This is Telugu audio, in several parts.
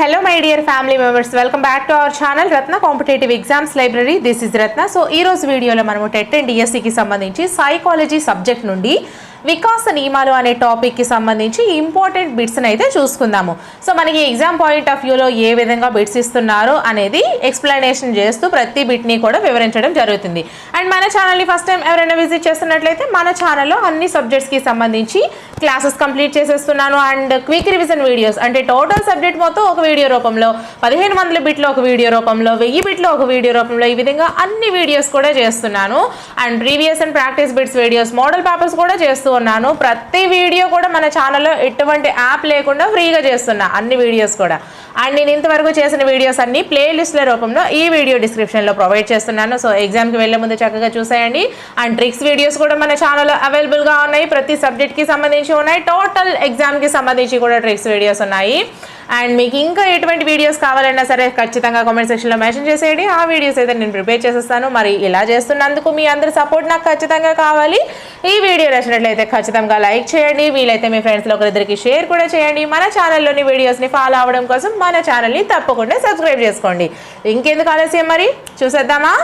Hello my dear family members welcome back to our channel Ratna competitive exams library this is Ratna so ఈ రోజు వీడియోలో మనము టెట్ అండ్ డిఎస్సికి సంబంధించి సైకాలజీ సబ్జెక్ట్ నుండి వికాస నియమాలు అనే టాపిక్కి సంబంధించి ఇంపార్టెంట్ బిట్స్ని అయితే చూసుకుందాము. సో మనకి ఎగ్జామ్ పాయింట్ ఆఫ్ వ్యూలో ఏ విధంగా బిట్స్ ఇస్తున్నారు అనేది ఎక్స్ప్లెనేషన్ చేస్తూ ప్రతి బిట్ని కూడా వివరించడం జరుగుతుంది. అండ్ మన ఛానల్ని ఫస్ట్ టైం ఎవరైనా విజిట్ చేస్తున్నట్లయితే మన ఛానల్లో అన్ని సబ్జెక్ట్స్కి సంబంధించి క్లాసెస్ కంప్లీట్ చేసేస్తున్నాను. అండ్ క్విక్ రివిజన్ వీడియోస్ అంటే టోటల్ సబ్జెక్ట్ మొత్తం ఒక వీడియో రూపంలో పదిహేను వందల బిట్లో ఒక వీడియో రూపంలో వెయ్యి బిట్లో ఒక వీడియో రూపంలో ఈ విధంగా అన్ని వీడియోస్ కూడా చేస్తున్నాను. And previous and practice bits videos model papers కూడా చేస్తూ ఉన్నాను. ప్రతి వీడియో కూడా మన ఛానల్లో ఎటువంటి యాప్ లేకుండా ఫ్రీగా చేస్తున్నా అన్ని వీడియోస్ కూడా. అండ్ నేను ఇంతవరకు చేసిన వీడియోస్ అన్ని ప్లేలిస్ట్ల రూపంలో ఈ వీడియో డిస్క్రిప్షన్లో ప్రొవైడ్ చేస్తున్నాను. సో ఎగ్జామ్కి వెళ్ళే ముందు చక్కగా చూసేయండి. అండ్ ట్రిక్స్ వీడియోస్ కూడా మన ఛానల్లో అవైలబుల్గా ఉన్నాయి. ప్రతి సబ్జెక్ట్కి సంబంధించి ఉన్నాయి. టోటల్ ఎగ్జామ్కి సంబంధించి కూడా ట్రిక్స్ వీడియోస్ ఉన్నాయి. అండ్ మీకు ఇంకా ఎటువంటి వీడియోస్ కావాలన్నా సరే ఖచ్చితంగా కామెంట్ సెక్షన్లో మెన్షన్ చేసేయండి. ఆ వీడియోస్ అయితే నేను ప్రిపేర్ చేసేస్తాను. మరి ఇలా చేస్తున్నందుకు మీ అందరి సపోర్ట్ నాకు ఖచ్చితంగా కావాలి. ఈ వీడియో నచ్చినట్లయితే ఖచ్చితంగా లైక్ చేయండి. వీలైతే మీ ఫ్రెండ్స్లో ఒకరిద్దరికి షేర్ కూడా చేయండి. మన ఛానల్లోని వీడియోస్ని ఫాలో అవ్వడం కోసం మన ఛానల్ని తప్పకుండా సబ్స్క్రైబ్ చేసుకోండి. ఇంకెందుకు ఆలస్యం మరి? చూసేద్దామా?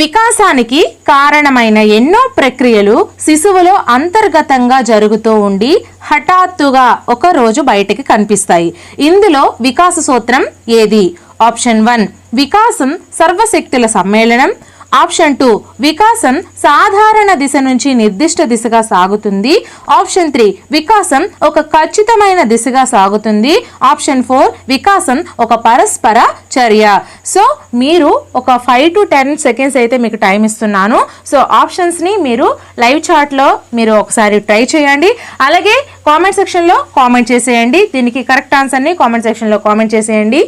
వికాసానికి కారణమైన ఎన్నో ప్రక్రియలు శిశువులో అంతర్గతంగా జరుగుతూ ఉండి హఠాత్తుగా ఒక రోజు బయటికి కనిపిస్తాయి. ఇందులో వికాస సూత్రం ఏది? ఆప్షన్ వన్ వికాసం సర్వశక్తుల సమ్మేళనం. ఆప్షన్ టూ వికాసం సాధారణ దిశ నుంచి నిర్దిష్ట దిశగా సాగుతుంది. ఆప్షన్ త్రీ వికాసం ఒక ఖచ్చితమైన దిశగా సాగుతుంది. ఆప్షన్ ఫోర్ వికాసం ఒక పరస్పర చర్య. సో మీరు ఒక ఫైవ్ టు టెన్ సెకండ్స్ అయితే మీకు టైం ఇస్తున్నాను. సో ఆప్షన్స్ని మీరు లైవ్ చాట్లో మీరు ఒకసారి ట్రై చేయండి. అలాగే కామెంట్ సెక్షన్లో కామెంట్ చేసేయండి. దీనికి కరెక్ట్ ఆన్సర్ని కామెంట్ సెక్షన్లో కామెంట్ చేసేయండి.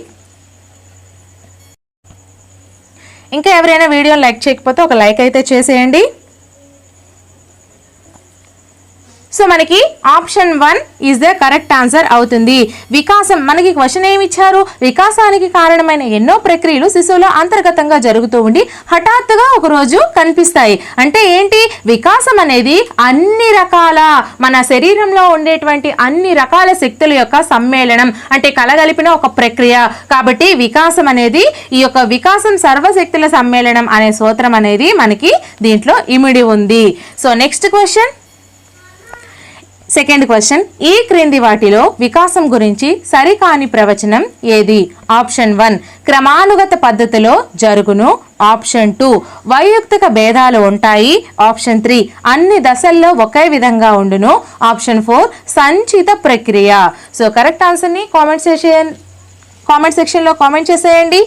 ఇంకా ఎవరైనా వీడియో లైక్ చేయకపోతే ఒక లైక్ అయితే చేసేయండి. సో మనకి option one is the correct answer అవుతుంది. వికాసం మనకి క్వశ్చన్ ఏమి ఇచ్చారు? వికాసానికి కారణమైన ఎన్నో ప్రక్రియలు శిశువులో అంతర్గతంగా జరుగుతూ ఉండి హఠాత్తుగా ఒక రోజు కనిపిస్తాయి. అంటే ఏంటి? వికాసం అనేది అన్ని రకాల మన శరీరంలో ఉండేటువంటి అన్ని రకాల శక్తుల యొక్క సమ్మేళనం అంటే కలగలిపిన ఒక ప్రక్రియ. కాబట్టి వికాసం అనేది ఈ యొక్క వికాసం సర్వశక్తుల సమ్మేళనం అనే సూత్రం అనేది మనకి దీంట్లో ఇమిడి ఉంది. So next question second question ఈ క్రింది వాటిలో వికాసం గురించి సరికాని ప్రవచనం ఏది? ఆప్షన్ వన్ క్రమానుగత పద్ధతిలో జరుగును. ఆప్షన్ టూ వైయుక్తిక భేదాలు ఉంటాయి. ఆప్షన్ త్రీ అన్ని దశల్లో ఒకే విధంగా ఉండును. ఆప్షన్ ఫోర్ సంచిత ప్రక్రియ. సో కరెక్ట్ ఆన్సర్ని కామెంట్ సెక్షన్ కామెంట్ సెక్షన్లో కామెంట్ చేసేయండి.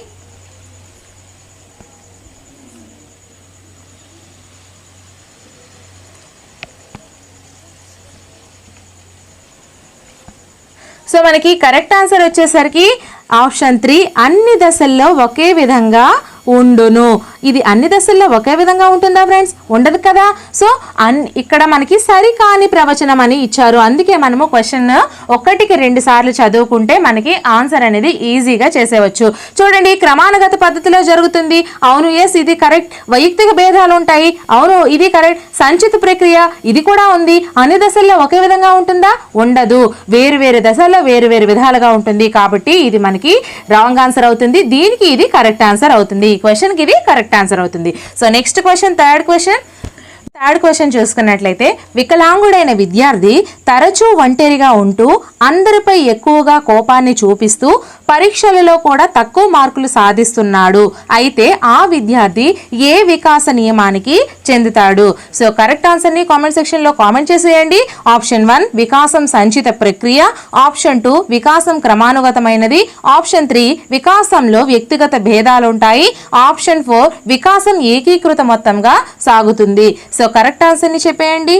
సో మనకి కరెక్ట్ ఆన్సర్ వచ్చేసరికి ఆప్షన్ త్రీ. అన్ని దశల్లో ఒకే విధంగా ఉండును. ఇది అన్ని దశల్లో ఒకే విధంగా ఉంటుందా ఫ్రెండ్స్ ఉండదు కదా? సో అన్ ఇక్కడ మనకి సరికాని ప్రవచనం అని ఇచ్చారు. అందుకే మనము క్వశ్చన్ ఒకటికి రెండు సార్లు చదువుకుంటే మనకి ఆన్సర్ అనేది ఈజీగా చేసేవచ్చు. చూడండి క్రమానుగత పద్ధతిలో జరుగుతుంది. అవును ఎస్ ఇది కరెక్ట్ వైయక్తిక భేదాలు ఉంటాయి. అవును ఇది కరెక్ట్ సంచిత ప్రక్రియ ఇది కూడా ఉంది. అన్ని దశల్లో ఒకే విధంగా ఉంటుందా? ఉండదు. వేరు వేరు దశల్లో వేరు వేరు విధాలుగా ఉంటుంది. కాబట్టి ఇది మనకి రాంగ్ ఆన్సర్ అవుతుంది. దీనికి ఇది కరెక్ట్ ఆన్సర్ అవుతుంది. ఈ క్వశ్చన్కి ఇది కరెక్ట్ ఆన్సర్ అవుతుంది. So next question third question third question చూసుకున్నట్లయితే వికలాంగుడైన విద్యార్థి తరచూ ఒంటరిగా ఉంటూ అందరిపై ఎక్కువగా కోపాన్ని చూపిస్తూ పరీక్షలలో కూడా తక్కువ మార్కులు సాధిస్తున్నాడు. అయితే ఆ విద్యార్థి ఏ వికాస నియమానికి చెందుతాడు? సో కరెక్ట్ ఆన్సర్ని కామెంట్ సెక్షన్లో కామెంట్ చేసేయండి. ఆప్షన్ వన్ వికాసం సంచిత ప్రక్రియ. ఆప్షన్ టూ వికాసం క్రమానుగతమైనది. ఆప్షన్ త్రీ వికాసంలో వ్యక్తిగత భేదాలు ఉంటాయి. ఆప్షన్ ఫోర్ వికాసం ఏకీకృత మొత్తంగా సాగుతుంది. సో కరెక్ట్ ఆన్సర్ని చెప్పేయండి.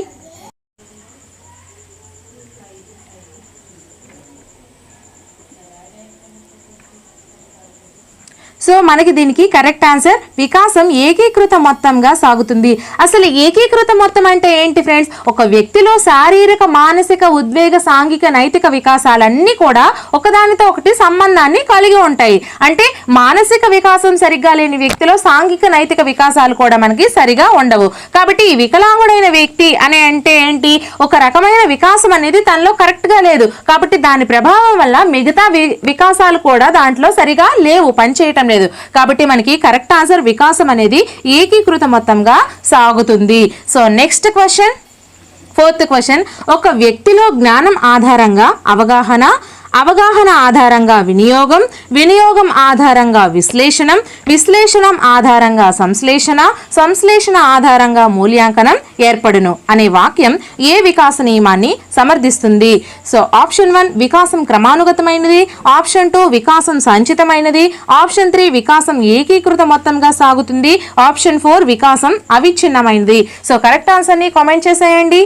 సో మనకి దీనికి కరెక్ట్ ఆన్సర్ వికాసం ఏకీకృత మొత్తంగా సాగుతుంది. అసలు ఏకీకృత మొత్తం అంటే ఏంటి ఫ్రెండ్స్? ఒక వ్యక్తిలో శారీరక మానసిక ఉద్వేగ సాంఘిక నైతిక వికాసాలన్నీ కూడా ఒకదానితో ఒకటి సంబంధాన్ని కలిగి ఉంటాయి. అంటే మానసిక వికాసం సరిగ్గా లేని వ్యక్తిలో సాంఘిక నైతిక వికాసాలు కూడా మనకి సరిగా ఉండవు. కాబట్టి ఈ వికలాంగుడైన వ్యక్తి అనే అంటే ఏంటి? ఒక రకమైన వికాసం అనేది తనలో కరెక్ట్గా లేదు. కాబట్టి దాని ప్రభావం వల్ల మిగతా వి- వికాసాలు కూడా దాంట్లో సరిగా లేవు. పనిచేయటం లేదు. కాబట్టి మనకి కరెక్ట్ ఆన్సర్ వికాసం అనేది ఏకీకృత మొత్తంగా సాగుతుంది. So next question fourth question ఒక వ్యక్తిలో జ్ఞానం ఆధారంగా అవగాహన అవగాహన ఆధారంగా వినియోగం వినియోగం ఆధారంగా విశ్లేషణం విశ్లేషణం ఆధారంగా సంశ్లేషణ సంశ్లేషణ ఆధారంగా మూల్యాంకనం ఏర్పడును అనే వాక్యం ఏ వికాస నియమాన్ని సమర్థిస్తుంది? సో ఆప్షన్ వన్ వికాసం క్రమానుగతమైనది ఆప్షన్ టూ వికాసం సంచితమైనది ఆప్షన్ త్రీ వికాసం ఏకీకృత మొత్తంగా సాగుతుంది ఆప్షన్ ఫోర్ వికాసం అవిచ్ఛిన్నమైనది. సో కరెక్ట్ ఆన్సర్ని కామెంట్ చేసేయండి.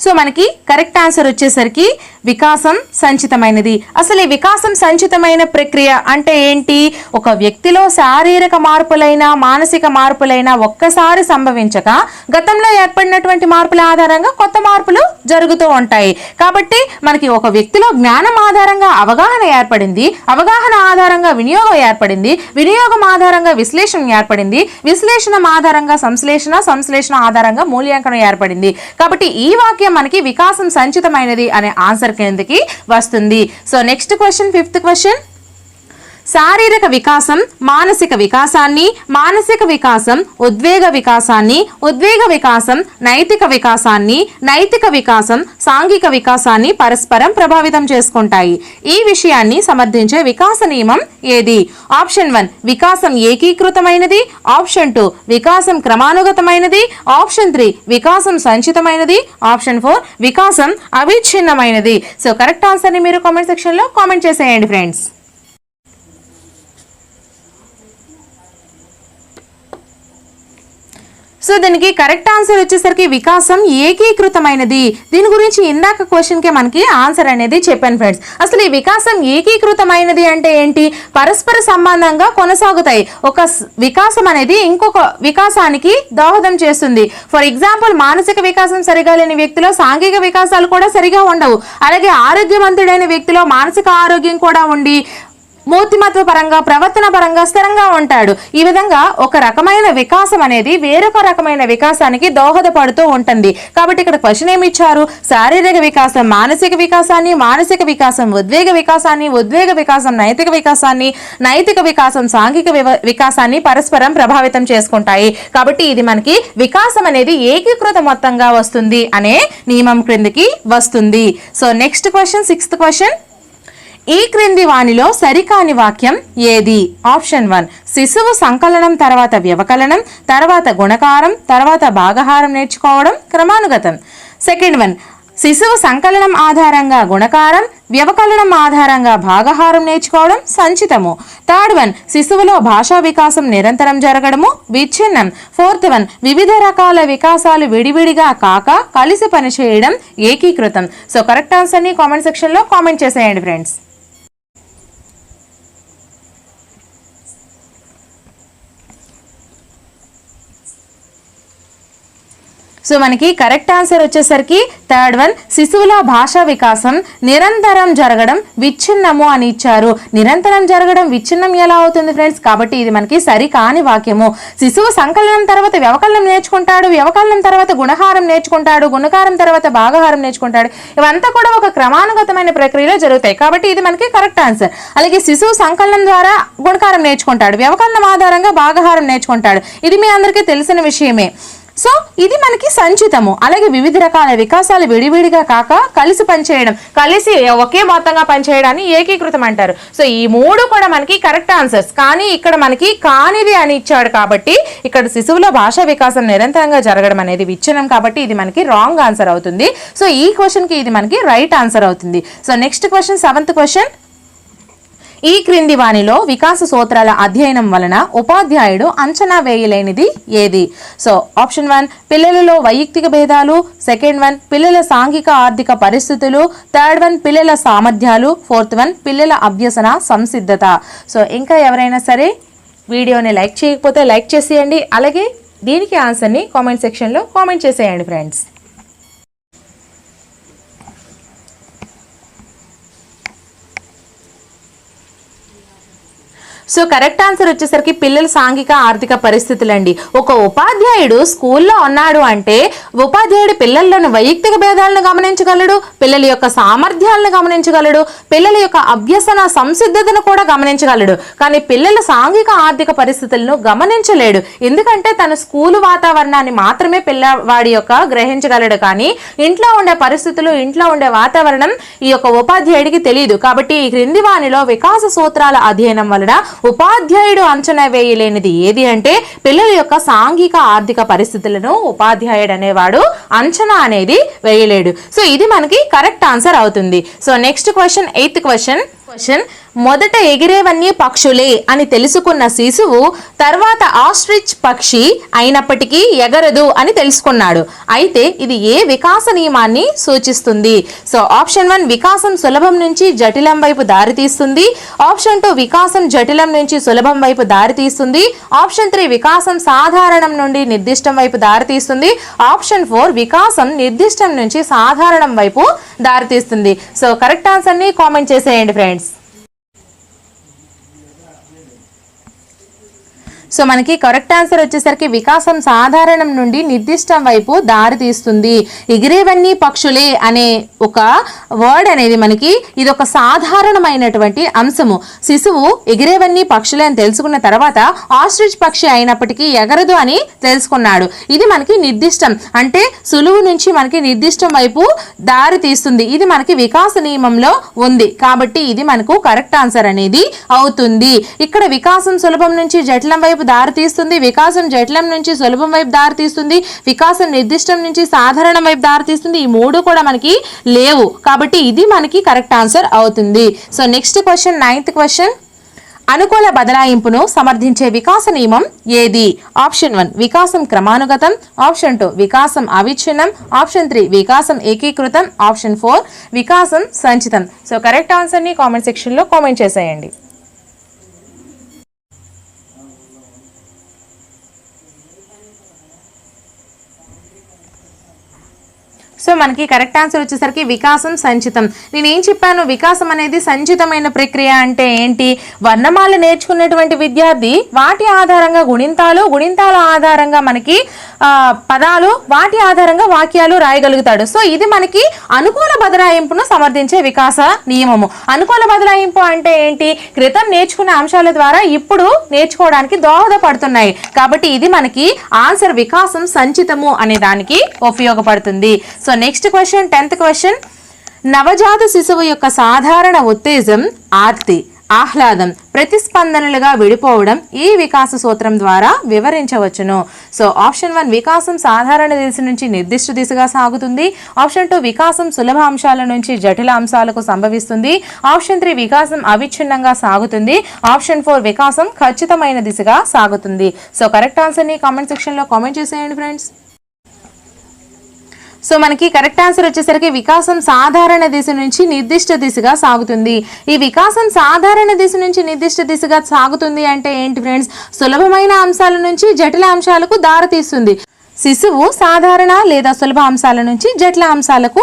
సో మనకి కరెక్ట్ ఆన్సర్ వచ్చేసరికి వికాసం సంచితమైనది. అసలు ఈ వికాసం సంచితమైన ప్రక్రియ అంటే ఏంటి? ఒక వ్యక్తిలో శారీరక మార్పులైన మానసిక మార్పులైన ఒక్కసారి సంభవించక గతంలో ఏర్పడినటువంటి మార్పుల ఆధారంగా కొత్త మార్పులు జరుగుతూ ఉంటాయి. కాబట్టి మనకి ఒక వ్యక్తిలో జ్ఞానం ఆధారంగా అవగాహన ఏర్పడింది అవగాహన ఆధారంగా వినియోగం ఏర్పడింది వినియోగం ఆధారంగా విశ్లేషణ ఏర్పడింది విశ్లేషణ ఆధారంగా సంశ్లేషణ సంశ్లేషణ ఆధారంగా మూల్యాంకనం ఏర్పడింది. కాబట్టి ఈ వాక్యం మనకి వికాసం సంచితమైనది అనే ఆన్సర్ కిందకి వస్తుంది. So next question fifth question శారీరక వికాసం మానసిక వికాసాన్ని మానసిక వికాసం ఉద్వేగ వికాసాన్ని ఉద్వేగ వికాసం నైతిక వికాసాన్ని నైతిక వికాసం సాంఘిక వికాసాన్ని పరస్పరం ప్రభావితం చేసుకుంటాయి. ఈ విషయాన్ని సమర్థించే వికాస నియమం ఏది? ఆప్షన్ వన్ వికాసం ఏకీకృతమైనది. ఆప్షన్ టూ వికాసం క్రమానుగతమైనది. ఆప్షన్ త్రీ వికాసం సంచితమైనది. ఆప్షన్ ఫోర్ వికాసం అవిచ్ఛిన్నమైనది. సో కరెక్ట్ ఆన్సర్ని మీరు కామెంట్ సెక్షన్లో కామెంట్ చేసేయండి ఫ్రెండ్స్. సో దీనికి కరెక్ట్ ఆన్సర్ వచ్చేసరికి వికాసం ఏకీకృతమైనది. దీని గురించి ఇందాక క్వశ్చన్కే మనకి ఆన్సర్ అనేది చెప్పాను ఫ్రెండ్స్ అసలు ఈ వికాసం ఏకీకృతమైనది అంటే ఏంటి? పరస్పర సంబంధంగా కొనసాగుతాయి. ఒక వికాసం అనేది ఇంకొక వికాసానికి దోహదం చేస్తుంది. ఫర్ ఎగ్జాంపుల్ మానసిక వికాసం సరిగా లేని వ్యక్తిలో సాంఘిక వికాసాలు కూడా సరిగా ఉండవు. అలాగే ఆరోగ్యవంతుడైన వ్యక్తిలో మానసిక ఆరోగ్యం కూడా ఉండి మూర్తిమత్వ పరంగా ప్రవర్తన పరంగా స్థిరంగా ఉంటాడు. ఈ విధంగా ఒక రకమైన వికాసం అనేది వేరొక రకమైన వికాసానికి దోహదపడుతూ ఉంటుంది. కాబట్టి ఇక్కడ క్వశ్చన్ ఏమి ఇచ్చారు? శారీరక వికాసం మానసిక వికాసాన్ని మానసిక వికాసం ఉద్వేగ వికాసాన్ని ఉద్వేగ వికాసం నైతిక వికాసాన్ని నైతిక వికాసం సాంఘిక వికాసాన్ని పరస్పరం ప్రభావితం చేసుకుంటాయి. కాబట్టి ఇది మనకి వికాసం అనేది ఏకీకృత మొత్తంగా వస్తుంది అనే నియమం క్రిందికి వస్తుంది. So next question sixth question ఈ క్రింది వానిలో సరికాని వాక్యం ఏది? ఆప్షన్ వన్ శిశువు సంకలనం తర్వాత వ్యవకలనం తర్వాత గుణకారం తర్వాత భాగహారం నేర్చుకోవడం క్రమానుగతం. సెకండ్ వన్ శిశువు సంకలనం ఆధారంగా గుణకారం వ్యవకలనం ఆధారంగా భాగహారం నేర్చుకోవడం సంచితము. థర్డ్ వన్ శిశువులో భాషా వికాసం నిరంతరం జరగడము విచ్ఛిన్నం. ఫోర్త్ వన్ వివిధ రకాల వికాసాలు విడివిడిగా కాక కలిసి పనిచేయడం ఏకీకృతం. సో కరెక్ట్ ఆన్సర్ని కామెంట్ సెక్షన్లో కామెంట్ చేసేయండి ఫ్రెండ్స్. సో మనకి కరెక్ట్ ఆన్సర్ వచ్చేసరికి థర్డ్ వన్ శిశువుల భాషా వికాసం నిరంతరం జరగడం విచ్ఛిన్నము అని ఇచ్చారు. నిరంతరం జరగడం విచ్ఛిన్నం ఎలా అవుతుంది ఫ్రెండ్స్ కాబట్టి ఇది మనకి సరికాని వాక్యము. శిశువు సంకలనం తర్వాత వ్యవకలనం నేర్చుకుంటాడు వ్యవకలనం తర్వాత గుణహారం నేర్చుకుంటాడు గుణకారం తర్వాత భాగహారం నేర్చుకుంటాడు. ఇవంతా కూడా ఒక క్రమానుగతమైన ప్రక్రియలో జరుగుతాయి. కాబట్టి ఇది మనకి కరెక్ట్ ఆన్సర్. అలాగే శిశువు సంకలనం ద్వారా గుణకారం నేర్చుకుంటాడు వ్యవకలనం ఆధారంగా భాగహారం నేర్చుకుంటాడు. ఇది మీ అందరికీ తెలిసిన విషయమే. సో ఇది మనకి సంచితము. అలాగే వివిధ రకాల వికాసాలు విడివిడిగా కాక కలిసి పనిచేయడం కలిసి ఒకే మొత్తంగా పనిచేయడాన్ని ఏకీకృతం అంటారు. సో ఈ మూడు కూడా మనకి కరెక్ట్ ఆన్సర్స్. కానీ ఇక్కడ మనకి కానిది అని ఇచ్చాడు కాబట్టి ఇక్కడ శిశువులో భాషా వికాసం నిరంతరంగా జరగడం అనేది విచ్ఛిన్నం కాబట్టి ఇది మనకి రాంగ్ ఆన్సర్ అవుతుంది. సో ఈ క్వశ్చన్కి ఇది మనకి రైట్ ఆన్సర్ అవుతుంది. So next question seventh question. ఈ క్రింది వానిలో వికాస సూత్రాల అధ్యయనం వలన ఉపాధ్యాయుడు అంచనా వేయలేనిది ఏది? సో ఆప్షన్ వన్ పిల్లలలో వైయక్తిక భేదాలు. సెకండ్ వన్ పిల్లల సాంఘిక ఆర్థిక పరిస్థితులు. థర్డ్ వన్ పిల్లల సామర్థ్యాలు. ఫోర్త్ వన్ పిల్లల అభ్యసన సంసిద్ధత. సో ఇంకా ఎవరైనా సరే వీడియోని లైక్ చేయకపోతే లైక్ చేసేయండి. అలాగే దీనికి ఆన్సర్ని కామెంట్ సెక్షన్లో కామెంట్ చేసేయండి ఫ్రెండ్స్. సో కరెక్ట్ ఆన్సర్ వచ్చేసరికి పిల్లల సాంఘిక ఆర్థిక పరిస్థితులండి. ఒక ఉపాధ్యాయుడు స్కూల్లో ఉన్నాడు అంటే ఉపాధ్యాయుడు పిల్లల్లోని వైయక్తిక భేదాలను గమనించగలడు పిల్లల యొక్క సామర్థ్యాలను గమనించగలడు పిల్లల యొక్క అభ్యసన సంసిద్ధతను కూడా గమనించగలడు. కానీ పిల్లల సాంఘిక ఆర్థిక పరిస్థితులను గమనించలేడు. ఎందుకంటే తన స్కూలు వాతావరణాన్ని మాత్రమే పిల్లవాడి యొక్క గ్రహించగలడు. కానీ ఇంట్లో ఉండే పరిస్థితులు ఇంట్లో ఉండే వాతావరణం ఈ యొక్క ఉపాధ్యాయుడికి తెలియదు కాబట్టి ఈ క్రింది వానిలో వికాస సూత్రాల అధ్యయనం వలన ఉపాధ్యాయుడు అంచనా వేయలేనిది ఏది అంటే పిల్లల యొక్క సాంఘిక ఆర్థిక పరిస్థితులను ఉపాధ్యాయుడు అనేవాడు అంచనా అనేది వేయలేడు. సో ఇది మనకి కరెక్ట్ ఆన్సర్ అవుతుంది. So next question eighth question. Question మొదట ఎగిరేవన్నీ పక్షులే అని తెలుసుకున్న శిశువు తర్వాత ఆస్ట్రిచ్ పక్షి అయినప్పటికీ ఎగరదు అని తెలుసుకున్నాడు. అయితే ఇది ఏ వికాస నియమాన్ని సూచిస్తుంది? సో ఆప్షన్ వన్ వికాసం సులభం నుంచి జటిలం వైపు దారితీస్తుంది ఆప్షన్ టూ వికాసం జటిలం నుంచి సులభం వైపు దారితీస్తుంది ఆప్షన్ త్రీ వికాసం సాధారణం నుండి నిర్దిష్టం వైపు దారితీస్తుంది ఆప్షన్ ఫోర్ వికాసం నిర్దిష్టం నుంచి సాధారణం వైపు దారితీస్తుంది సో కరెక్ట్ ఆన్సర్ని కామెంట్ చేసేయండి ఫ్రెండ్స్. సో మనకి కరెక్ట్ ఆన్సర్ వచ్చేసరికి వికాసం సాధారణం నుండి నిర్దిష్టం వైపు దారి తీస్తుంది. ఎగిరేవన్నీ పక్షులే అనే ఒక వర్డ్ అనేది మనకి ఇది ఒక సాధారణమైనటువంటి అంశము. శిశువు ఎగిరేవన్నీ పక్షులే అని తెలుసుకున్న తర్వాత ఆస్ట్రిచ్ పక్షి అయినప్పటికీ ఎగరదు అని తెలుసుకున్నాడు. ఇది మనకి నిర్దిష్టం. అంటే సులువు నుంచి మనకి నిర్దిష్టం వైపు దారి తీస్తుంది. ఇది మనకి వికాస నియమంలో ఉంది. కాబట్టి ఇది మనకు కరెక్ట్ ఆన్సర్ అనేది అవుతుంది. ఇక్కడ వికాసం సులభం నుంచి జటిలం వైపు వైపు దారితీస్తుంది వికాసం జట్లం నుంచి సులభం వైపు దారితీస్తుంది వికాసం నిర్దిష్టం నుంచి సాధారణ వైపు దారితీస్తుంది ఈ మూడు కూడా మనకి లేవు. కాబట్టి ఇది మనకి కరెక్ట్ ఆన్సర్ అవుతుంది. So next question ninth question. అనుకూల బదలాయింపును సమర్థించే వికాస నియమం ఏది? ఆప్షన్ వన్ వికాసం క్రమానుగతం. ఆప్షన్ టూ వికాసం అవిచ్ఛిన్నం. ఆప్షన్ త్రీ వికాసం ఏకీకృతం. ఆప్షన్ ఫోర్ వికాసం సంచితం. సో కరెక్ట్ ఆన్సర్ని కామెంట్ సెక్షన్లో కామెంట్ చేసేయండి. సో మనకి కరెక్ట్ ఆన్సర్ వచ్చేసరికి వికాసం సంచితం. నేను ఏం చెప్పాను? వికాసం అనేది సంచితమైన ప్రక్రియ అంటే ఏంటి? వర్ణమాల నేర్చుకున్నటువంటి విద్యార్థి వాటి ఆధారంగా గుణింతాలు గుణింతాల ఆధారంగా మనకి పదాలు వాటి ఆధారంగా వాక్యాలు రాయగలుగుతాడు. సో ఇది మనకి అనుకూల బదలాయింపును సమర్థించే వికాస నియమము. అనుకూల బదలాయింపు అంటే ఏంటి? క్రితం నేర్చుకున్న అంశాల ద్వారా ఇప్పుడు నేర్చుకోవడానికి దోహదపడుతున్నాయి. కాబట్టి ఇది మనకి ఆన్సర్ వికాసం సంచితము అనే దానికి ఉపయోగపడుతుంది. So next question tenth question. నవజాత శిశువు యొక్క సాధారణ ఉత్తేజం ఆర్తి. ఆహ్లాదం ప్రతిస్పందనలుగా విడిపోవడం ఈ వికాస సూత్రం ద్వారా వివరించవచ్చును. సో ఆప్షన్ వన్ వికాసం సాధారణ దిశ నుంచి నిర్దిష్ట దిశగా సాగుతుంది. ఆప్షన్ టూ వికాసం సులభ అంశాల నుంచి జటిల అంశాలకు సంభవిస్తుంది. ఆప్షన్ త్రీ వికాసం అవిచ్ఛిన్నంగా సాగుతుంది. ఆప్షన్ ఫోర్ వికాసం ఖచ్చితమైన దిశగా సాగుతుంది. సో కరెక్ట్ ఆన్సర్ని కామెంట్ సెక్షన్లో కామెంట్ చేసేయండి ఫ్రెండ్స్. సో మనకి కరెక్ట్ ఆన్సర్ వచ్చేసరికి వికాసం సాధారణ దిశ నుంచి నిర్దిష్ట దిశగా సాగుతుంది. ఈ వికాసం సాధారణ దిశ నుంచి నిర్దిష్ట దిశగా సాగుతుంది అంటే ఏంటి ఫ్రెండ్స్ సులభమైన అంశాల నుంచి జటిల అంశాలకు దారితీస్తుంది. శిశువు సాధారణ లేదా సులభ అంశాల నుంచి జటిల అంశాలకు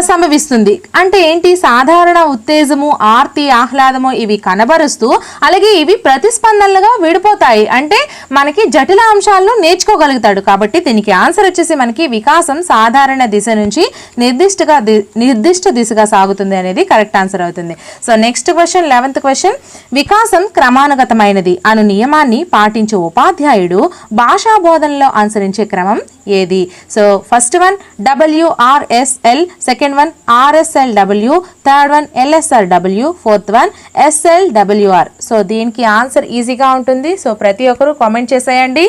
సంభవిస్తుంది. అంటే ఏంటి? సాధారణ ఉత్తేజము ఆర్తి ఆహ్లాదము ఇవి కనబరుస్తూ అలాగే ఇవి ప్రతిస్పందనలుగా విడిపోతాయి. అంటే మనకి జటిల అంశాలను నేర్చుకోగలుగుతాడు. కాబట్టి దీనికి ఆన్సర్ వచ్చేసి మనకి వికాసం సాధారణ దిశ నుంచి నిర్దిష్టగా ది- నిర్దిష్ట దిశగా సాగుతుంది అనేది కరెక్ట్ ఆన్సర్ అవుతుంది. So next question eleventh question వికాసం క్రమానుగతమైనది అను నియమాన్ని పాటించే ఉపాధ్యాయుడు భాషా బోధనలో అనుసరించే క్రమం ఏది? So first one WRSL second one RSL W third one LSR W fourth one SL WR so దీనికి ఆన్సర్ ఈజీగా ఉంటుంది. సో ప్రతి ఒక్కరూ కామెంట్ చేసేయండి.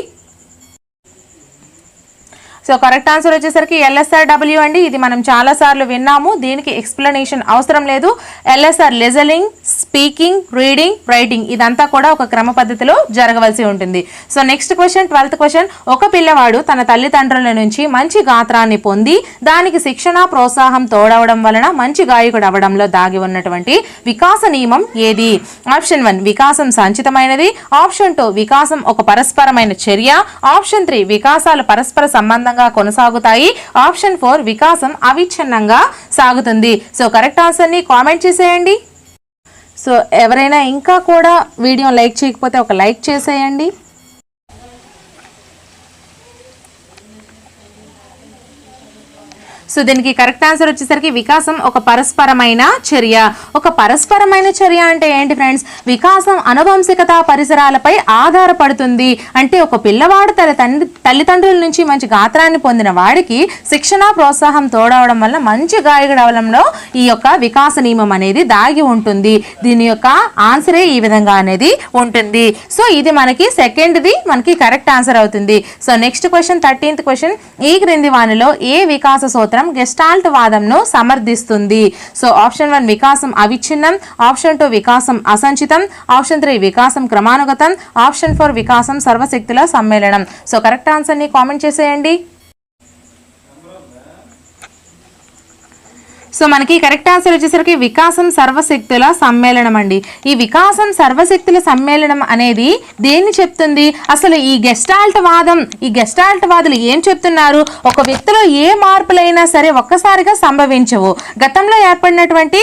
సో కరెక్ట్ ఆన్సర్ వచ్చేసరికి ఎల్ఎస్ఆర్ డబ్ల్యూ అండి. ఇది మనం చాలా సార్లు విన్నాము. దీనికి ఎక్స్ప్లెనేషన్ అవసరం లేదు. L S R listening speaking reading writing ఇదంతా కూడా ఒక క్రమ పద్ధతిలో జరగవలసి ఉంటుంది. So next question twelfth question ఒక పిల్లవాడు తన తల్లిదండ్రుల నుంచి మంచి గాత్రాన్ని పొంది దానికి శిక్షణ ప్రోత్సాహం తోడవడం వలన మంచి గాయకుడు అవడంలో దాగి ఉన్నటువంటి వికాస నియమం ఏది? ఆప్షన్ వన్ వికాసం సంచితమైనది. ఆప్షన్ టూ వికాసం ఒక పరస్పరమైన చర్య. ఆప్షన్ త్రీ వికాసాలు పరస్పర సంబంధంగా కొనసాగుతాయి. ఆప్షన్ ఫోర్ వికాసం అవిచ్ఛిన్నంగా సాగుతుంది. సో కరెక్ట్ ఆన్సర్ని కామెంట్ చేసేయండి. సో ఎవరైనా ఇంకా కూడా వీడియో లైక్ చేయకపోతే ఒక లైక్ చేసేయండి. సో దీనికి కరెక్ట్ ఆన్సర్ వచ్చేసరికి వికాసం ఒక పరస్పరమైన చర్య. ఒక పరస్పరమైన చర్య అంటే ఏంటి ఫ్రెండ్స్ వికాసం అనువంశికత పరిసరాలపై ఆధారపడుతుంది. అంటే ఒక పిల్లవాడు తన తండ్రి తల్లిదండ్రుల నుంచి మంచి గాత్రాన్ని పొందిన వాడికి శిక్షణ ప్రోత్సాహం తోడవడం వల్ల మంచి గాయకుడు అవడంలో ఈ యొక్క వికాస నియమం అనేది దాగి ఉంటుంది. దీని యొక్క ఆన్సరే ఈ విధంగా అనేది ఉంటుంది. సో ఇది మనకి సెకండ్ది మనకి కరెక్ట్ ఆన్సర్ అవుతుంది. So next question thirteenth question ఈ క్రింది వానిలో ఏ వికాస సూత్రం గెస్టాల్ట్ వాదంను సమర్థిస్తుంది. సో ఆప్షన్ వన్ వికాసం అవిచ్ఛిన్నం. ఆప్షన్ టూ వికాసం అసంచితం. ఆప్షన్ త్రీ వికాసం క్రమానుగతం. ఆప్షన్ ఫోర్ వికాసం సర్వశక్తుల సమ్మేళనం. సో కరెక్ట్ ఆన్సర్ని కామెంట్ చేసేయండి. సో మనకి కరెక్ట్ ఆన్సర్ వచ్చేసరికి వికాసం సర్వశక్తుల సమ్మేళనం అండి. ఈ వికాసం సర్వశక్తుల సమ్మేళనం అనేది దేన్ని చెప్తుంది? అసలు ఈ గెస్టాల్ట్ వాదం ఈ గెస్టాల్ట్ వాదులు ఏం చెప్తున్నారు? ఒక వ్యక్తిలో ఏ మార్పులైనా సరే ఒక్కసారిగా సంభవించవు. గతంలో ఏర్పడినటువంటి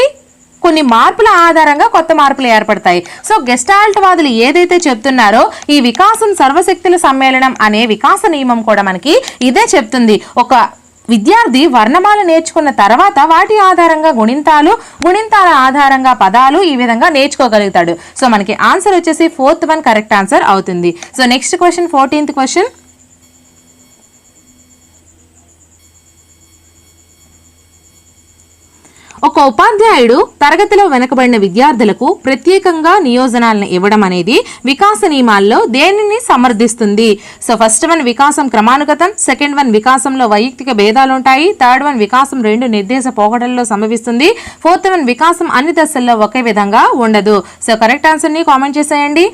కొన్ని మార్పుల ఆధారంగా కొత్త మార్పులు ఏర్పడతాయి. సో గెస్టాల్ట్ వాదులు ఏదైతే చెప్తున్నారో ఈ వికాసం సర్వశక్తుల సమ్మేళనం అనే వికాస నియమం కూడా మనకి ఇదే చెప్తుంది. ఒక విద్యార్థి వర్ణమాల నేర్చుకున్న తర్వాత వాటి ఆధారంగా గుణింతాలు గుణింతాల ఆధారంగా పదాలు ఈ విధంగా నేర్చుకోగలుగుతాడు. సో మనకి ఆన్సర్ వచ్చేసి ఫోర్త్ వన్ కరెక్ట్ ఆన్సర్ అవుతుంది. So next question fourteenth question ఒక ఉపాధ్యాయుడు తరగతిలో వెనకబడిన విద్యార్థులకు ప్రత్యేకంగా నియోజనాలను ఇవ్వడం అనేది వికాస నియమాల్లో దేనిని సమర్థిస్తుంది? సో ఫస్ట్ వన్ వికాసం క్రమానుగతం సెకండ్ వన్ వికాసంలో వైయక్తిక భేదాలు ఉంటాయి థర్డ్ వన్ వికాసం రెండు నిర్దేశ పోకడల్లో సంభవిస్తుంది ఫోర్త్ వన్ వికాసం అన్ని దశల్లో ఒకే విధంగా ఉండదు. సో కరెక్ట్ ఆన్సర్ని కామెంట్ చేసేయండి.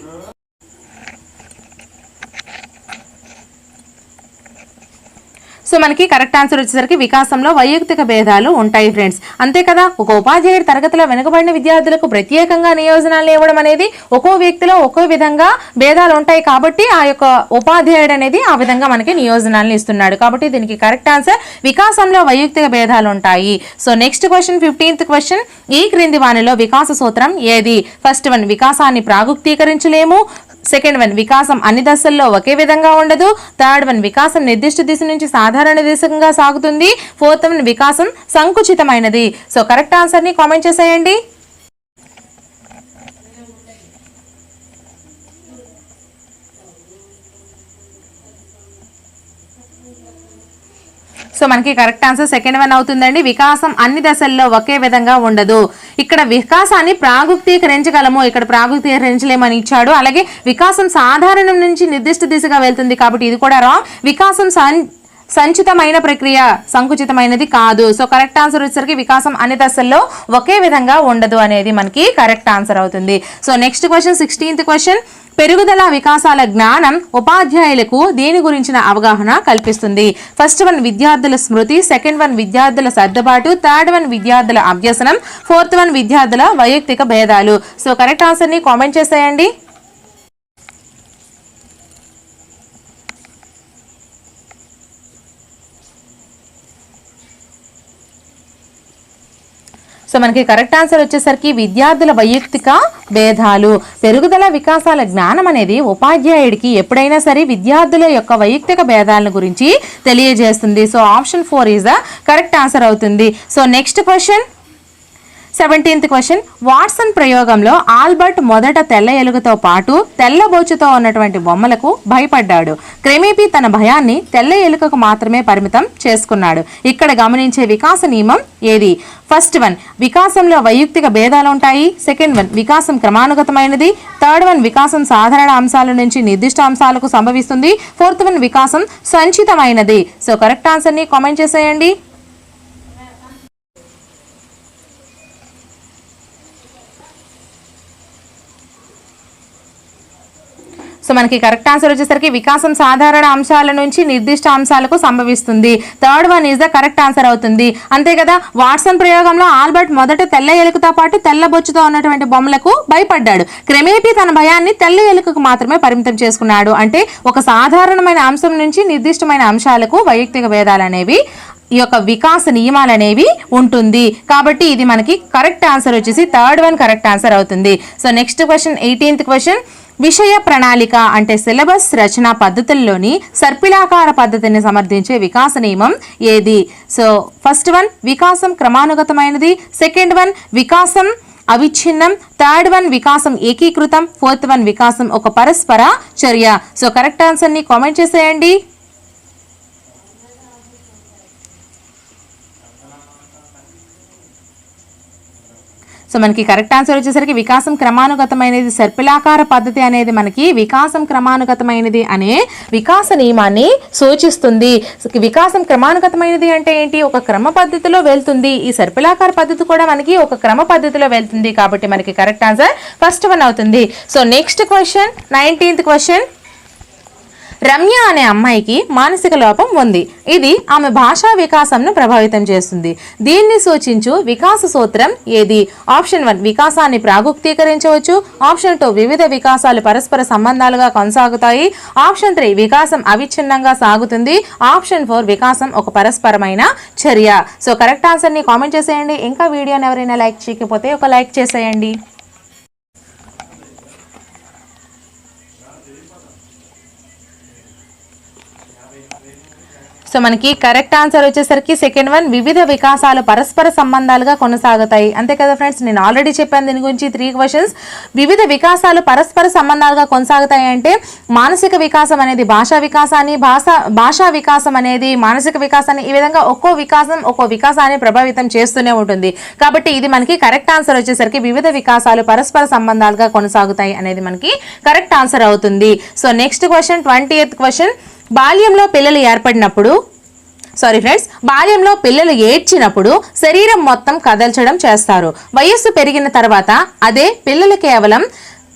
సో మనకి కరెక్ట్ ఆన్సర్ వచ్చేసరికి వికాసంలో వైయక్తిక భేదాలు ఉంటాయి ఫ్రెండ్స్. అంతే కదా? ఒక ఉపాధ్యాయుడు తరగతిలో వెనుకబడిన విద్యార్థులకు ప్రత్యేకంగా నియోజనాలు ఇవ్వడం అనేది ఒక్కో వ్యక్తిలో ఒక్కో విధంగా భేదాలు ఉంటాయి కాబట్టి ఆ యొక్క ఉపాధ్యాయుడు అనేది ఆ విధంగా మనకి నియోజనాలను ఇస్తున్నాడు. కాబట్టి దీనికి కరెక్ట్ ఆన్సర్ వికాసంలో వైయక్తిక భేదాలు ఉంటాయి. So next question fifteenth question. ఈ క్రింది వానిలో వికాస సూత్రం ఏది? ఫస్ట్ వన్ వికాసాన్ని ప్రాగుక్తీకరించలేము. సెకండ్ వన్ వికాసం అన్ని దశల్లో ఒకే విధంగా ఉండదు. థర్డ్ వన్ వికాసం నిర్దిష్ట దిశ నుంచి సాధారణ దిశగా సాగుతుంది. ఫోర్త్ వన్ వికాసం సంకుచితమైనది. సో కరెక్ట్ ఆన్సర్ని కామెంట్ చేసేయండి. సో మనకి కరెక్ట్ ఆన్సర్ సెకండ్ వన్ అవుతుందండి. వికాసం అన్ని దశల్లో ఒకే విధంగా ఉండదు. ఇక్కడ వికాసాన్ని ప్రాగుక్తీకరించగలము. ఇక్కడ ప్రాగుక్తీకరించలేమని ఇచ్చాడు. అలాగే వికాసం సాధారణం నుంచి నిర్దిష్ట దిశగా వెళ్తుంది కాబట్టి ఇది కూడా రాంగ్. వికాసం సంచితమైన ప్రక్రియ సంకుచితమైనది కాదు. సో కరెక్ట్ ఆన్సర్ వచ్చేసరికి వికాసం అన్ని దశల్లో ఒకే విధంగా ఉండదు అనేది మనకి కరెక్ట్ ఆన్సర్ అవుతుంది. So next question sixteenth question పెరుగుదల వికాసాల జ్ఞానం ఉపాధ్యాయులకు దీని గురించిన అవగాహన కల్పిస్తుంది? ఫస్ట్ వన్ విద్యార్థుల స్మృతి. సెకండ్ వన్ విద్యార్థుల సర్దుబాటు. థర్డ్ వన్ విద్యార్థుల అభ్యసనం. ఫోర్త్ వన్ విద్యార్థుల వైయక్తిక భేదాలు. సో కరెక్ట్ ఆన్సర్ని కామెంట్ చేసేయండి. సో మనకి కరెక్ట్ ఆన్సర్ వచ్చేసరికి విద్యార్థుల వైయక్తిక భేదాలు పెరుగుదల వికాసాల జ్ఞానం అనేది ఉపాధ్యాయుడికి ఎప్పుడైనా సరే విద్యార్థుల యొక్క వైయక్తిక భేదాలను గురించి తెలియజేస్తుంది. So option four is the correct answer అవుతుంది. So next question. Seventeenth question Watson ప్రయోగంలో ఆల్బర్ట్ మొదట తెల్ల ఎలుగుతో పాటు తెల్ల బొచ్చుతో ఉన్నటువంటి బొమ్మలకు భయపడ్డాడు. క్రమేపీ తన భయాన్ని తెల్ల ఎలుకకు మాత్రమే పరిమితం చేసుకున్నాడు. ఇక్కడ గమనించే వికాస నియమం ఏది? ఫస్ట్ వన్ వికాసంలో వైయక్తిక భేదాలు ఉంటాయి. సెకండ్ వన్ వికాసం క్రమానుగతమైనది. థర్డ్ వన్ వికాసం సాధారణ అంశాల నుంచి నిర్దిష్ట అంశాలకు సంభవిస్తుంది. ఫోర్త్ వన్ వికాసం సంచితమైనది. సో కరెక్ట్ ఆన్సర్ని కామెంట్ చేసేయండి. సో మనకి కరెక్ట్ ఆన్సర్ వచ్చేసరికి వికాసం సాధారణ అంశాల నుంచి నిర్దిష్ట అంశాలకు సంభవిస్తుంది. Third one is the correct answer అవుతుంది. అంతే కదా వాట్సన్ ప్రయోగంలో ఆల్బర్ట్ మొదట తెల్ల ఎలుకతో పాటు తెల్ల బొచ్చుతో ఉన్నటువంటి బొమ్మలకు భయపడ్డాడు. క్రమేపీ తన భయాన్ని తెల్ల ఎలుకకు మాత్రమే పరిమితం చేసుకున్నాడు. అంటే ఒక సాధారణమైన అంశం నుంచి నిర్దిష్టమైన అంశాలకు వైయక్తిక భేదాలు అనేవి ఈ యొక్క వికాస నియమాలు అనేవి ఉంటుంది. కాబట్టి ఇది మనకి కరెక్ట్ ఆన్సర్ వచ్చేసి థర్డ్ వన్ కరెక్ట్ ఆన్సర్ అవుతుంది. So next question eighteenth question విషయ ప్రణాళిక అంటే సిలబస్ రచన పద్ధతుల్లోని సర్పిలాకార పద్ధతిని సమర్థించే వికాస నియమం ఏది? సో ఫస్ట్ వన్ వికాసం క్రమానుగతమైనది. సెకండ్ వన్ వికాసం అవిచ్ఛిన్నం. థర్డ్ వన్ వికాసం ఏకీకృతం. ఫోర్త్ వన్ వికాసం ఒక పరస్పర చర్య. సో కరెక్ట్ ఆన్సర్ని కామెంట్ చేసేయండి. సో మనకి కరెక్ట్ ఆన్సర్ వచ్చేసరికి వికాసం క్రమానుగతమైనది సర్పిలాకార పద్ధతి అనేది మనకి వికాసం క్రమానుగతమైనది అనే వికాస నియమాన్ని సూచిస్తుంది. సో వికాసం క్రమానుగతమైనది అంటే ఏంటి? ఒక క్రమ పద్ధతిలో వెళ్తుంది. ఈ సర్పిలాకార పద్ధతి కూడా మనకి ఒక క్రమ పద్ధతిలో వెళ్తుంది కాబట్టి మనకి కరెక్ట్ ఆన్సర్ ఫస్ట్ వన్ అవుతుంది. So next question nineteenth question Ramya అనే అమ్మాయికి మానసిక లోపం ఉంది. ఇది ఆమె భాషా వికాసంను ప్రభావితం చేస్తుంది. దీన్ని సూచించు వికాస సూత్రం ఏది? ఆప్షన్ వన్ వికాసాన్ని ప్రాగుప్తీకరించవచ్చు ఆప్షన్ టూ వివిధ వికాసాలు పరస్పర సంబంధాలుగా కొనసాగుతాయి. ఆప్షన్ త్రీ వికాసం అవిచ్ఛిన్నంగా సాగుతుంది. ఆప్షన్ ఫోర్ వికాసం ఒక పరస్పరమైన చర్య. సో కరెక్ట్ ఆన్సర్ని కామెంట్ చేసేయండి. ఇంకా వీడియోని ఎవరైనా లైక్ చేయకపోతే ఒక లైక్ చేసేయండి. సో మనకి కరెక్ట్ ఆన్సర్ వచ్చేసరికి సెకండ్ వన్ వివిధ వికాసాలు పరస్పర సంబంధాలుగా కొనసాగుతాయి. అంతే కదా ఫ్రెండ్స్? నేను ఆల్రెడీ చెప్పాను దీని గురించి త్రీ క్వశ్చన్స్ వివిధ వికాసాలు పరస్పర సంబంధాలుగా కొనసాగుతాయి అంటే మానసిక వికాసం అనేది భాషా వికాసాన్ని భాష భాషా వికాసం అనేది మానసిక వికాసాన్ని ఈ విధంగా ఒక్కో వికాసం ఒక్కో వికాసాన్ని ప్రభావితం చేస్తూనే ఉంటుంది. కాబట్టి ఇది మనకి కరెక్ట్ ఆన్సర్ వచ్చేసరికి వివిధ వికాసాలు పరస్పర సంబంధాలుగా కొనసాగుతాయి అనేది మనకి కరెక్ట్ ఆన్సర్ అవుతుంది. So next question twenty eighth question బాల్యంలో పిల్లలు ఏర్పడినప్పుడు సారీ ఫ్రెండ్స్ బాల్యంలో పిల్లలు ఏడ్చినప్పుడు శరీరం మొత్తం కదల్చడం చేస్తారు. వయస్సు పెరిగిన తర్వాత అదే పిల్లలు కేవలం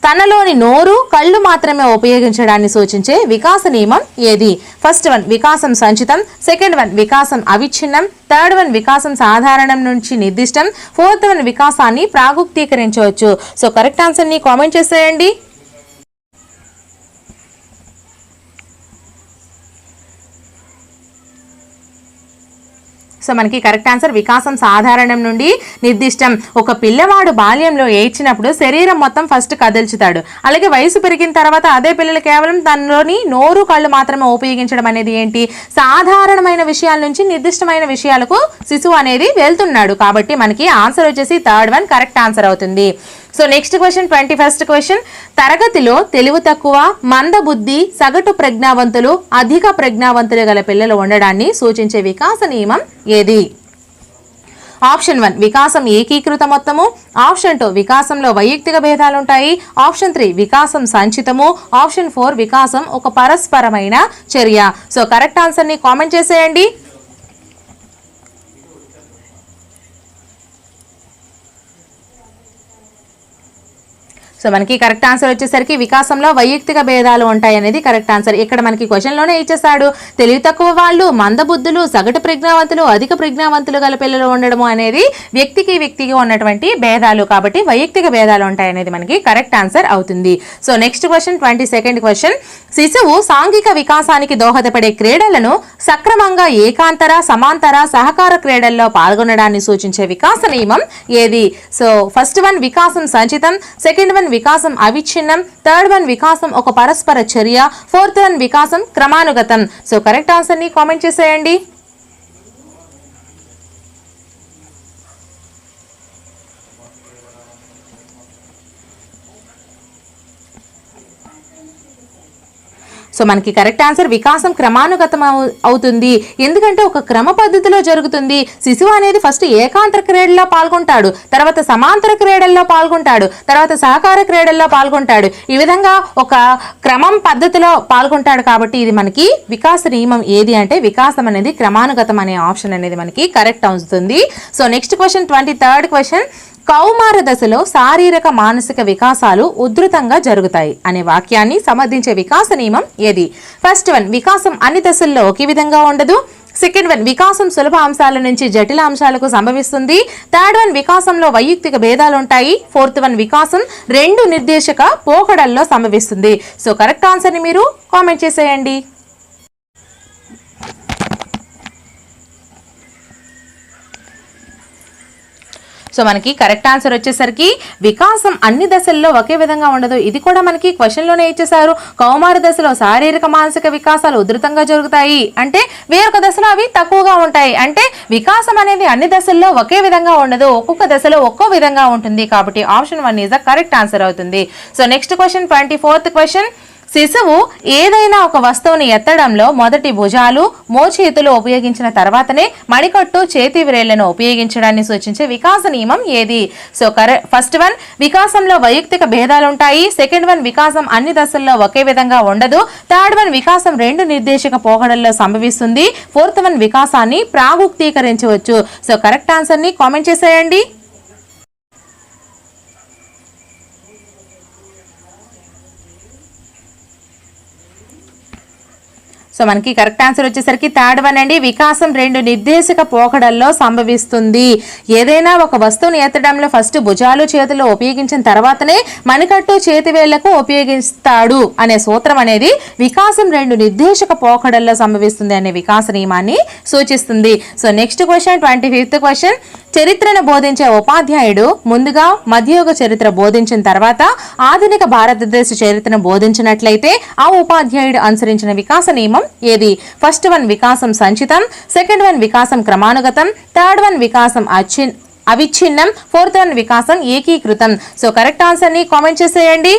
తనలోని నోరు కళ్ళు మాత్రమే ఉపయోగించడాన్ని సూచించే వికాస నియమం ఏది? ఫస్ట్ వన్ వికాసం సంచితం. సెకండ్ వన్ వికాసం అవిచ్ఛిన్నం. థర్డ్ వన్ వికాసం సాధారణం నుంచి నిర్దిష్టం. ఫోర్త్ వన్ వికాసాన్ని ప్రాగుక్తీకరించవచ్చు. సో కరెక్ట్ ఆన్సర్ని కామెంట్ చేసేయండి. సో మనకి కరెక్ట్ ఆన్సర్ వికాసం సాధారణం నుండి నిర్దిష్టం. ఒక పిల్లవాడు బాల్యంలో ఏడ్చినప్పుడు శరీరం మొత్తం ఫస్ట్ కదిల్చుతాడు. అలాగే వయసు పెరిగిన తర్వాత అదే పిల్లలు కేవలం తనలోని నోరు కళ్ళు మాత్రమే ఉపయోగించడం అనేది ఏంటి? సాధారణమైన విషయాల నుంచి నిర్దిష్టమైన విషయాలకు శిశువు అనేది వెళ్తున్నాడు. కాబట్టి మనకి ఆన్సర్ వచ్చేసి థర్డ్ వన్ కరెక్ట్ ఆన్సర్ అవుతుంది. So next question twenty first question. తరగతిలో తెలివి తక్కువ మందబుద్ధి సగటు ప్రజ్ఞావంతులు అధిక ప్రజ్ఞావంతులు గల పిల్లలు ఉండడాన్ని సూచించే వికాస నియమం ఏది? ఆప్షన్ వన్ వికాసం ఏకీకృత మొత్తము. ఆప్షన్ టూ వికాసంలో వైయక్తిక భేదాలు ఉంటాయి ఆప్షన్ త్రీ వికాసం సంచితము. ఆప్షన్ ఫోర్ వికాసం ఒక పరస్పరమైన చర్య. సో కరెక్ట్ ఆన్సర్ని కామెంట్ చేసేయండి. సో మనకి కరెక్ట్ ఆన్సర్ వచ్చేసరికి వికాసంలో వైయక్తిక భేదాలు ఉంటాయి అనేది కరెక్ట్ ఆన్సర్. ఇక్కడ మనకి క్వశ్చన్లోనే ఇచ్చేసాడు తెలివి తక్కువ వాళ్ళు మందబుద్ధులు సగటు ప్రజ్ఞావంతులు అధిక ప్రజ్ఞావంతులు గల పిల్లలు ఉండడము అనేది వ్యక్తికి వ్యక్తికి ఉన్నటువంటి భేదాలు కాబట్టి వైయక్తిక భేదాలు ఉంటాయి అనేది మనకి కరెక్ట్ ఆన్సర్ అవుతుంది. So next question twenty second question. శిశువు సాంఘిక వికాసానికి దోహదపడే క్రీడలను సక్రమంగా ఏకాంతర సమాంతర సహకార క్రీడల్లో పాల్గొనడాన్ని సూచించే వికాస నియమం ఏది? సో ఫస్ట్ వన్ వికాసం సంచితం. సెకండ్ వన్ వికాసం అవిచ్ఛిన్నం థర్డ్ వన్ వికాసం ఒక పరస్పర చర్య ఫోర్త్ వన్ వికాసం క్రమానుగతం. సో కరెక్ట్ ఆన్సర్ని కామెంట్ చేసేయండి. సో మనకి కరెక్ట్ ఆన్సర్ వికాసం క్రమానుగతం అవు- అవుతుంది. ఎందుకంటే ఒక క్రమ పద్ధతిలో జరుగుతుంది. శిశువు అనేది ఫస్ట్ ఏకాంతర క్రీడల్లో పాల్గొంటాడు. తర్వాత సమాంతర క్రీడల్లో పాల్గొంటాడు. తర్వాత సహకార క్రీడల్లో పాల్గొంటాడు. ఈ విధంగా ఒక క్రమం పద్ధతిలో పాల్గొంటాడు కాబట్టి ఇది మనకి వికాస నియమం ఏది అంటే వికాసం అనేది క్రమానుగతం అనే ఆప్షన్ అనేది మనకి కరెక్ట్ అవుతుంది. So next question twenty third question. కౌమార దశలో శారీరక మానసిక వికాసాలు ఉధృతంగా జరుగుతాయి అనే వాక్యాన్ని సమర్థించే వికాస నియమం ఏది? ఫస్ట్ వన్ వికాసం అన్ని దశల్లో ఒకే విధంగా ఉండదు. సెకండ్ వన్ వికాసం సులభ అంశాల నుంచి జటిల అంశాలకు సంభవిస్తుంది. థర్డ్ వన్ వికాసంలో వైయక్తిక భేదాలు ఉంటాయి ఫోర్త్ వన్ వికాసం రెండు నిర్దేశక పోకడల్లో సంభవిస్తుంది. సో కరెక్ట్ ఆన్సర్ని మీరు కామెంట్ చేసేయండి. సో మనకి కరెక్ట్ ఆన్సర్ వచ్చేసరికి వికాసం అన్ని దశల్లో ఒకే విధంగా ఉండదు. ఇది కూడా మనకి క్వశ్చన్లోనే ఇచ్చేసారు కౌమార దశలో శారీరక మానసిక వికాసాలు ఉధృతంగా జరుగుతాయి. అంటే వేరొక దశలో అవి తక్కువగా ఉంటాయి. అంటే వికాసం అనేది అన్ని దశల్లో ఒకే విధంగా ఉండదు. ఒక్కొక్క దశలో ఒక్కో విధంగా ఉంటుంది. కాబట్టి option one is the correct answer అవుతుంది. So next question twenty fourth question శిశువు ఏదైనా ఒక వస్తువుని ఎత్తడంలో మొదటి భుజాలు మోచేతులు ఉపయోగించిన తర్వాతనే మణికట్టు చేతి వ్రేళ్ళను ఉపయోగించడాన్ని సూచించే వికాస నియమం ఏది? సో ఫస్ట్ వన్ వికాసంలో వైయక్తిక భేదాలుంటాయి. సెకండ్ వన్ వికాసం అన్ని దశల్లో ఒకే విధంగా ఉండదు. థర్డ్ వన్ వికాసం రెండు నిర్దేశక పోకడల్లో సంభవిస్తుంది. ఫోర్త్ వన్ వికాసాన్ని ప్రాగుక్తీకరించవచ్చు. సో కరెక్ట్ ఆన్సర్ని కామెంట్ చేసేయండి. సో మనకి కరెక్ట్ ఆన్సర్ వచ్చేసరికి థర్డ్ వన్ అండి. వికాసం రెండు నిర్దేశక పోకడల్లో సంభవిస్తుంది. ఏదైనా ఒక వస్తువుని ఎత్తడంలో ఫస్ట్ భుజాలు చేతులు ఉపయోగించిన తర్వాతనే మణికట్టు చేతివేళ్ళకు ఉపయోగిస్తాడు అనే సూత్రం అనేది వికాసం రెండు నిర్దేశక పోకడల్లో సంభవిస్తుంది అనే వికాస నియమాన్ని సూచిస్తుంది. So next question twenty fifth question. చరిత్రను బోధించే ఉపాధ్యాయుడు ముందుగా మధ్యయుగ చరిత్ర బోధించిన తర్వాత ఆధునిక భారతదేశ చరిత్రను బోధించినట్లయితే ఆ ఉపాధ్యాయుడు అనుసరించిన వికాస నియమం ఏది? ఫస్ట్ వన్ వికాసం సంచితం సెకండ్ వన్ వికాసం క్రమానుగతం థర్డ్ వన్ వికాసం అచ్చి అవిచ్ఛిన్నం ఫోర్త్ వన్ వికాసం ఏకీకృతం. సో కరెక్ట్ ఆన్సర్ని కామెంట్ చేసేయండి.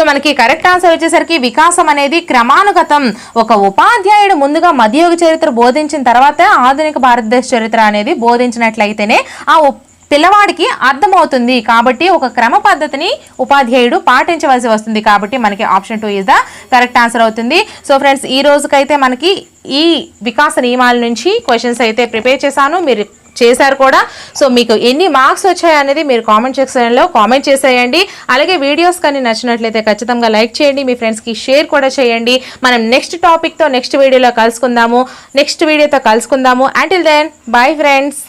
సో మనకి కరెక్ట్ ఆన్సర్ వచ్చేసరికి వికాసం అనేది క్రమానుగతం. ఒక ఉపాధ్యాయుడు ముందుగా మధ్యయుగ చరిత్ర బోధించిన తర్వాత ఆధునిక భారతదేశ చరిత్ర అనేది బోధించినట్లయితేనే ఆ పిల్లవాడికి అర్థమవుతుంది కాబట్టి ఒక క్రమ పద్ధతిని ఉపాధ్యాయుడు పాటించవలసి వస్తుంది కాబట్టి మనకి option two is the correct answer అవుతుంది. సో ఫ్రెండ్స్ ఈ రోజుకైతే మనకి ఈ వికాస నియమాల నుంచి క్వశ్చన్స్ అయితే ప్రిపేర్ చేశాను. మీరు చేశారు కూడా. సో మీకు ఎన్ని మార్క్స్ వచ్చాయనేది మీరు కామెంట్ సెక్షన్లో కామెంట్ చేసేయండి. అలాగే వీడియోస్ కానీ నచ్చినట్లయితే ఖచ్చితంగా లైక్ చేయండి. మీ ఫ్రెండ్స్కి షేర్ కూడా చేయండి. మనం నెక్స్ట్ టాపిక్తో నెక్స్ట్ వీడియోలో కలుసుకుందాము. నెక్స్ట్ వీడియోతో కలుసుకుందాము. Until then bye friends